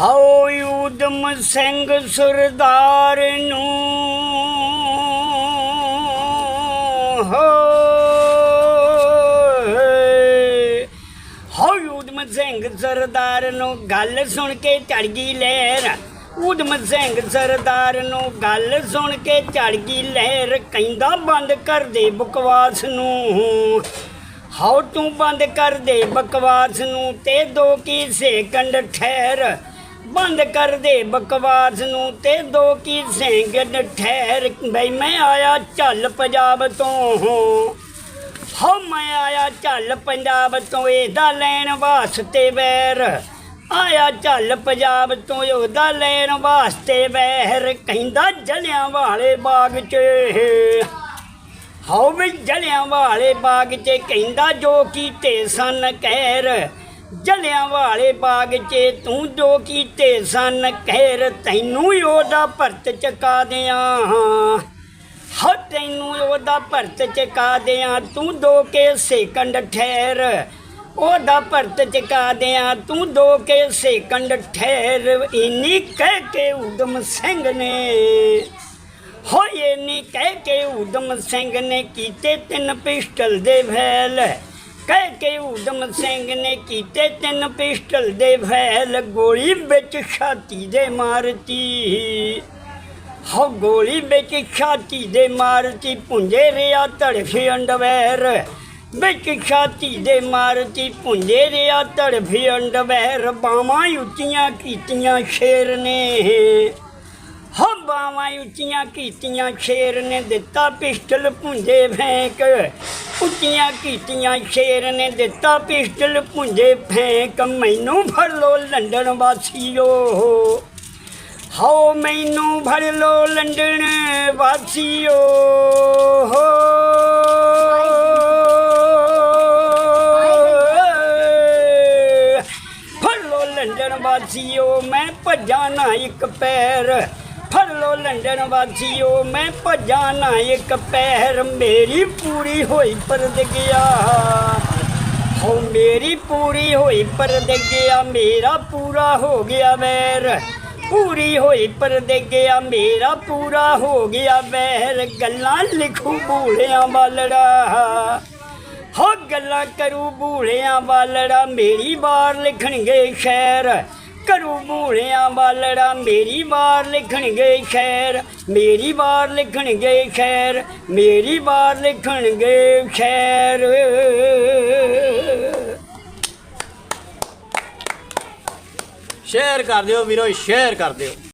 ਹਉ ਉਦਮ ਸਿੰਘ ਸਰਦਾਰ ਨੂੰ। ਹੋਏ ਹਉ ਉਦਮ ਸਿੰਘ ਸਰਦਾਰ ਨੂੰ ਗੱਲ ਸੁਣ ਕੇ ਚੜ ਗਈ ਲਹਿਰ। ਉਦਮ ਸਿੰਘ ਸਰਦਾਰ ਨੂੰ ਗੱਲ ਸੁਣ ਕੇ ਚੜ ਗਈ ਲਹਿਰ। ਕਹਿੰਦਾ, ਬੰਦ ਕਰ ਦੇ ਬਕਵਾਸ ਨੂੰ। ਹਾਉ, ਤੂੰ ਬੰਦ ਕਰ ਦੇ ਬਕਵਾਸ ਨੂੰ ਤੇ ਦੋ ਕੀ ਸੈਕਿੰਡ ਠਹਿਰ। ਬੰਦ ਕਰ ਦੇ ਬਕਵਾਸ ਨੂੰ ਤੇ ਦੋ ਕੀ ਸੈਕਿੰਡ ਠਹਿਰ ਬਈ ਮੈਂ ਆਇਆ ਝੱਲ ਪੰਜਾਬ ਤੋਂ, ਹੋ। ਮੈਂ ਆਇਆ ਝੱਲ ਪੰਜਾਬ ਤੋਂ, ਇਹਦਾ ਲੈਣ ਵਾਸਤੇ ਵੈਰ। ਆਇਆ ਝੱਲ ਪੰਜਾਬ ਤੋਂ, ਉਹਦਾ ਲੈਣ ਵਾਸਤੇ ਵੈਰ। ਕਹਿੰਦਾ ਜਲਿਆਂ ਵਾਲੇ ਬਾਗ 'ਚ ਹਉ ਵੀ ਜਲਿਆਂ ਵਾਲੇ ਬਾਗ 'ਚ, ਕਹਿੰਦਾ ਜੋ ਕੀਤੇ ਸਨ ਕਹਿਰ। ਜਲਿਆਂ ਵਾਲੇ ਬਾਗ 'ਚ ਤੂੰ ਜੋ ਕੀਤੇ ਸਨ ਕਹਿਰ ਤੈਨੂੰ ਉਹਦਾ ਭਰਤ ਚਕਾ ਦਿਆਂ। ਹੋ ਤੈਨੂੰ ਉਹਦਾ ਭਰਤ ਚਕਾ ਦਿਆਂ, ਤੂੰ ਦੋ ਕੇ ਸੈਕਿੰਡ ਠਹਿਰ। ਉਹਦਾ ਭਰਤ ਚਕਾ ਦਿਆਂ, ਤੂੰ ਦੋ ਕੇ ਸੈਕਿੰਡ ਠਹਿਰ। ਇਨੀ ਕਹਿ ਕੇ ਉਦਮ ਸਿੰਘ ਨੇ, ਹੋਏ ਨੀ ਕਹਿ ਕੇ ਉਦਮ ਸਿੰਘ ਨੇ ਕੀਤੇ ਤਿੰਨ ਪਿਸਟਲ ਦੇ ਫੈਲ ਕਹਿ ਕੇ ਊਧਮ ਸਿੰਘ ਨੇ ਕੀਤੇ ਤਿੰਨ ਪਿਸਟਲ ਦੇ ਫੈਲ, ਗੋਲੀ ਵਿੱਚ ਛਾਤੀ ਦੇ ਮਾਰਤੀ। ਹੋ ਗੋਲੀ ਵਿੱਚ ਛਾਤੀ ਦੇ ਮਾਰਤੀ ਪੁੰਜੇ ਰਿਆ ਧੜਫੇ ਅੰਡਵੈਰ। ਵਿੱਚ ਛਾਤੀ ਦੇ ਮਾਰਤੀ ਪੁੰਜੇ ਰਿਆ ਧੜਫੇ ਅੰਡਵੈਰ। ਬਾਵਾਂ ਉੱਚੀਆਂ ਕੀਤੀਆਂ ਸ਼ੇਰ ਨੇ। ਹੋ ਬਾਵਾਂ ਉੱਚੀਆਂ ਕੀਤੀਆਂ ਸ਼ੇਰ ਨੇ ਦਿੱਤਾ ਪਿਸਟਲ ਪੁੰਜੇ ਫੈਂਕ। ਉੱਚੀਆਂ ਕੀਤੀਆਂ ਸ਼ੇਰ ਨੇ ਦਿੱਤਾ ਪਿਸਟਲ ਪੁੰਜੇ ਫੈਂਕ, ਮੈਨੂੰ ਫੜ ਲੋ ਲੰਡਨ ਵਾਸੀਓ। ਹੋ ਮੈਨੂੰ ਫੜ ਲੋ ਲੰਡਨ ਵਾਸੀਓ। ਹੋ ਫੜ ਲੋ ਲੰਡਨ ਵਾਸੀਓ, ਮੈਂ ਭੱਜਾਂ ਨਾ ਇੱਕ ਪੈਰ। ਫੜ ਲੋ ਲੰਡਨ ਵਾਸੀਓ, ਮੈਂ ਭੱਜਾਂ ਨਾ ਇੱਕ ਪੈਰ, ਮੇਰੀ ਪੂਰੀ ਹੋਈ ਪਰਦ ਗਿਆ ਹੋ, ਮੇਰੀ ਪੂਰੀ ਹੋਈ ਪਰਦ ਗਿਆ ਮੇਰਾ ਪੂਰਾ ਹੋ ਗਿਆ ਵੈਰ। ਪੂਰੀ ਹੋਈ ਪਰਦ ਗਿਆ ਮੇਰਾ ਪੂਰਾ ਹੋ ਗਿਆ ਵੈਰ। ਗੱਲਾਂ ਲਿਖੂ ਬੂੜਿਆਂ ਵਾਲੜਾ। ਹੋ, ਗੱਲਾਂ ਕਰੂ ਬੂੜਿਆਂ ਵਾਲੜਾ। ਮੇਰੀ ਬਾਰ ਲਿਖਣਗੇ ਸ਼ਹਿਰ। ਕਰੂ ਬੂੜਿਆਂ ਬਾਲੜਾ, ਮੇਰੀ ਬਾਰ ਲਿਖਣਗੇ ਖੈਰ ਮੇਰੀ ਬਾਰ ਲਿਖਣਗੇ ਖੈਰ ਮੇਰੀ ਬਾਰ ਲਿਖਣਗੇ ਖੈਰ ਸ਼ੇਅਰ ਕਰ ਦਿਓ ਵੀਰੋ, ਸ਼ੇਅਰ ਕਰ ਦਿਓ।